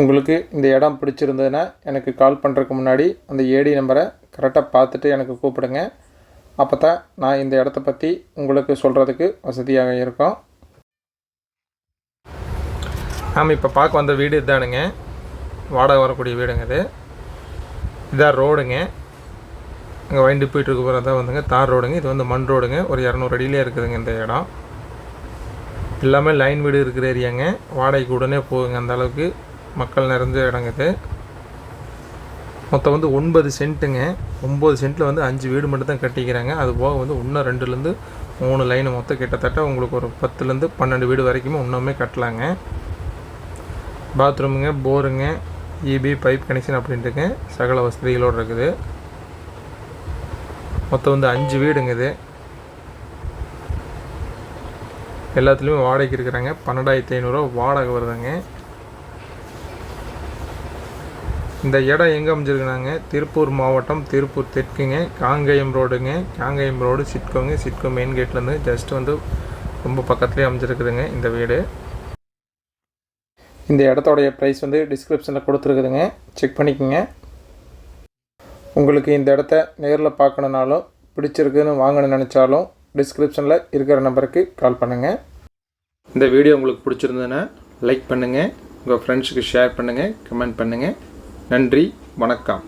உங்களுக்கு இந்த இடம் பிடிச்சிருந்ததுன்னா எனக்கு கால் பண்ணுறதுக்கு முன்னாடி அந்த ஏடி நம்பரை கரெக்டாக பார்த்துட்டு எனக்கு கூப்பிடுங்க. அப்போ தான் நான் இந்த இடத்த பற்றி உங்களுக்கு சொல்கிறதுக்கு வசதியாக இருக்கும். நாம் இப்போ பார்க்க வந்த வீடு இதானுங்க. வாடகை வரக்கூடிய வீடுங்க இது. இதான் ரோடுங்க. அங்கே வண்டி போயிட்டு இருக்க தான் வந்துங்க. தார் ரோடுங்க. இது வந்து மண் ரோடுங்க. ஒரு இரநூறு அடியிலே இருக்குதுங்க இந்த இடம். எல்லாமே லைன் வீடு இருக்கிற ஏரியாங்க வாடகைக்கு உடனே போகுங்க அந்த அளவுக்கு. மக்கள் நிறைஞ்ச இடங்க இது. மொத்தம் வந்து ஒன்பது சென்ட்டுங்க. ஒம்பது சென்ட்டில் வந்து அஞ்சு வீடு மட்டும் தான் கட்டிக்கிறாங்க. அது போக வந்து இன்னும் ரெண்டுலேருந்து மூணு லைன் மொத்தம் கிட்டத்தட்ட உங்களுக்கு ஒரு பத்துலேருந்து பன்னெண்டு வீடு வரைக்குமே இன்னுமே கட்டலாங்க. பாத்ரூமுங்க போருங்க இபி பைப் கனெக்ஷன் அப்படின்ட்டுங்க சகல வசதிகளோடு இருக்குது. மொத்தம் வந்து அஞ்சு வீடுங்க இது. எல்லாத்துலேயுமே வாடகைக்கு இருக்கிறாங்க. பன்னெண்டாயிரத்தி ஐநூறுரூவா வாடகை வருதுங்க. இந்த இடம் எங்கே அமைஞ்சிருக்குனாங்க? திருப்பூர் மாவட்டம் திருப்பூர் தெற்குங்க. காங்கேயம் ரோடுங்க. காங்கேயம் ரோடு சிட்கோங்க. சிட்கோ மெயின் கேட்லேருந்து ஜஸ்ட் வந்து ரொம்ப பக்கத்துலேயே அமைஞ்சிருக்குதுங்க இந்த வீடு. இந்த இடத்தோடைய ப்ரைஸ் வந்து டிஸ்கிரிப்ஷனில் கொடுத்துருக்குதுங்க. செக் பண்ணிக்கோங்க. உங்களுக்கு இந்த இடத்த நேரில் பார்க்கணுனாலும் பிடிச்சிருக்குன்னு வாங்கணும்னு நினச்சாலும் டிஸ்கிரிப்ஷனில் இருக்கிற நம்பருக்கு கால் பண்ணுங்கள் இந்த வீடியோ உங்களுக்கு பிடிச்சிருந்ததுன்னா லைக் பண்ணுங்கள் உங்கள் ஃப்ரெண்ட்ஸுக்கு ஷேர் பண்ணுங்கள் கமெண்ட் பண்ணுங்கள் நன்றி வணக்கம்.